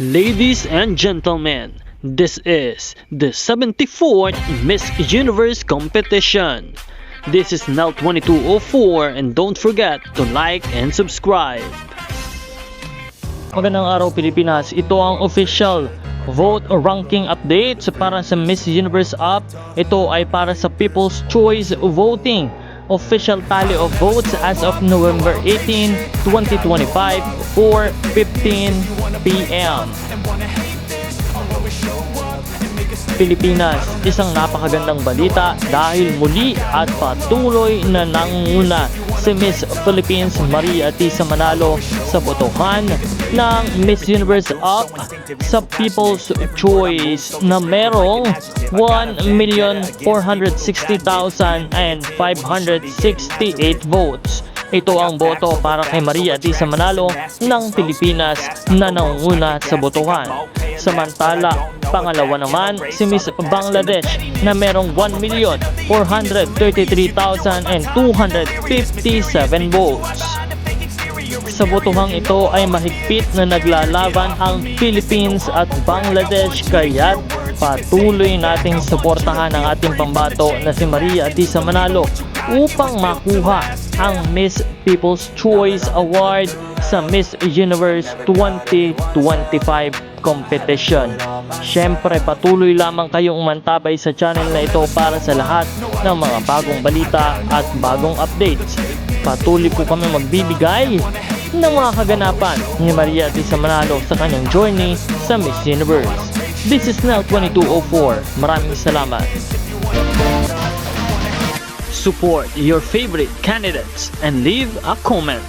Ladies and gentlemen, this is the 74th Miss Universe competition. This is now 2204 and don't forget to like and subscribe. Magandang araw Pilipinas, ito ang official vote ranking update para sa Miss Universe app. Ito ay para sa People's Choice Voting. Official tally of votes as of November 18, 2025, 4.15 p.m. Pilipinas, isang napakagandang balita dahil muli at patuloy na nanguna si Miss Philippines Maria Tisa Manalo sa botohan ng Miss Universe Up sa People's Choice na merong 1,460,568 votes. Ito ang boto para kay Maria Tisa Manalo ng Pilipinas na nanguna sa botohan. Samantala, pangalawa naman si Miss Bangladesh na merong 1,433,257 votes. Sa botohang ito ay mahigpit na naglalaban ang Philippines at Bangladesh kaya patuloy nating suportahan ang ating pambato na si Maria Atisa Manalo upang makuha ang Miss People's Choice Award sa Miss Universe 2025 competition. Siyempre, patuloy lamang kayong umantabay sa channel na ito para sa lahat ng mga bagong balita at bagong updates. Patuloy po kami magbibigay ng mga kaganapan ni Maria Tisa Manalo sa kanyang journey sa Miss Universe. This is now 2204. Maraming salamat. Support your favorite candidates and leave a comment.